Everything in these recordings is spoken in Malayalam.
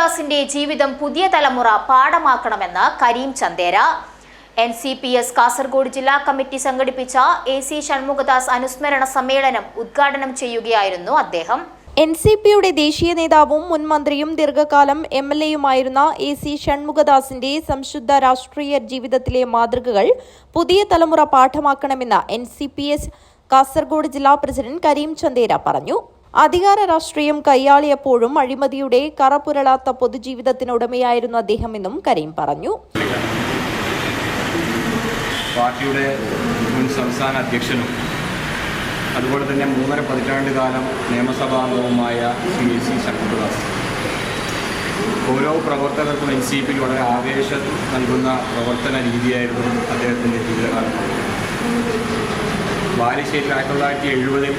ഷൺമുഖദാസിന്റെ ജീവിതം പുതിയ തലമുറ പാഠമാക്കണമെന്ന് Kareem Chandera. N C P S Kasaragod ജില്ലാ കമ്മിറ്റി സംഘടിപ്പിച്ച എ സി ഷൺമുഖദാസ് അനുസ്മരണ സമ്മേളനം ഉദ്ഘാടനം ചെയ്യുകയായിരുന്നു അദ്ദേഹം. എൻ സി പിയുടെ ദേശീയ നേതാവും മുൻ മന്ത്രിയും ദീർഘകാലം എം എൽ എയുമായിരുന്ന എ സി ഷൺമുഖദാസിന്റെ സംശുദ്ധ രാഷ്ട്രീയ ജീവിതത്തിലെ മാതൃകകൾ പുതിയ തലമുറ പാഠമാക്കണമെന്ന് N C P S Kasaragod ജില്ലാ പ്രസിഡന്റ് കരീം ചന്ദേര പറഞ്ഞു. അധികാര രാഷ്ട്രീയം കൈയാളിയപ്പോഴും അഴിമതിയുടെ കറപുരളാത്ത പൊതുജീവിതത്തിനുടമയായിരുന്നു അദ്ദേഹമെന്നും കരീം പറഞ്ഞു. പാർട്ടിയുടെ മുൻ സംസ്ഥാന അധ്യക്ഷനും അതുപോലെ തന്നെ മൂന്നര പതിറ്റാണ്ട് കാലം നിയമസഭാംഗവുമായ സി എ സി ശങ്കർദാസ് ഓരോ പ്രവർത്തകർക്കും എൻ സി പിയിൽ വളരെ ആവേശം നൽകുന്ന പ്രവർത്തന രീതിയായിരുന്നു അദ്ദേഹത്തിന്റെ ജീവിതകാലം. ബാലുശ്ശേരി ആയിരത്തി തൊള്ളായിരത്തി എഴുപതിൽ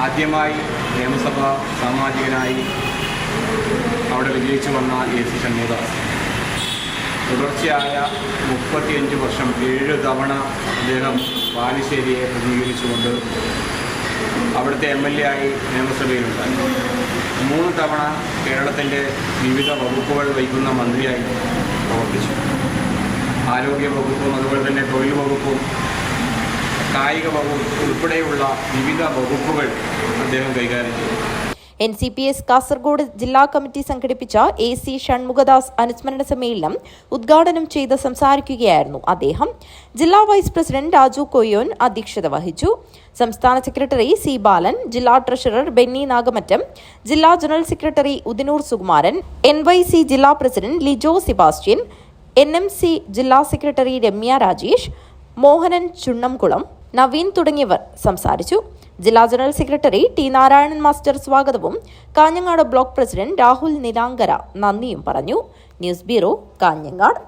ആദ്യമായി നിയമസഭാ സാമാജികനായി അവിടെ വിജയിച്ചു വന്ന എ സി ഷൺമുഖദാസ്. തുടർച്ചയായ മുപ്പത്തിയഞ്ച് വർഷം ഏഴ് തവണ അദ്ദേഹം ബാലുശ്ശേരിയെ പ്രതിനിധീകരിച്ചുകൊണ്ട് അവിടുത്തെ എം എൽ എ ആയി നിയമസഭയിലുണ്ടായി മൂന്ന് തവണ കേരളത്തിന്റെ വിവിധ വകുപ്പുകൾ വഹിക്കുന്ന മന്ത്രിയായി പ്രവർത്തിച്ചു. ആരോഗ്യ വകുപ്പും അതുപോലെ തന്നെ തൊഴിൽ വകുപ്പും കായിക വകുപ്പ് ഉൾപ്പെടെയുള്ള വിവിധ വകുപ്പുകൾ അദ്ദേഹം കൈകാര്യം ചെയ്തു. N C P S Kasaragod ജില്ലാ കമ്മിറ്റി സംഘടിപ്പിച്ച എ സി ഷൺമുഖദാസ് അനുസ്മരണ സമ്മേളനം ഉദ്ഘാടനം ചെയ്ത് സംസാരിക്കുകയായിരുന്നു അദ്ദേഹം. ജില്ലാ വൈസ് പ്രസിഡന്റ് രാജു കൊയ്യോൻ അധ്യക്ഷത വഹിച്ചു. സംസ്ഥാന സെക്രട്ടറി സി ബാലൻ ജില്ലാ ട്രഷറർ ബെന്നി നാഗമറ്റം ജില്ലാ general secretary Udinoor Sukumaran N Y C ജില്ലാ president Lijo Sebastian N M C ജില്ലാ സെക്രട്ടറി രമ്യ രാജേഷ് മോഹനൻ ചുണ്ണംകുളം നവീൻ തുടങ്ങിയവർ സംസാരിച്ചു. ജില്ലാ general secretary T Narayanan master സ്വാഗതവും. കാഞ്ഞങ്ങാട് ബ്ലോക്ക് പ്രസിഡന്റ് രാഹുൽ നിലാങ്കര നന്ദിയും പറഞ്ഞു. News bureau Kanhangad.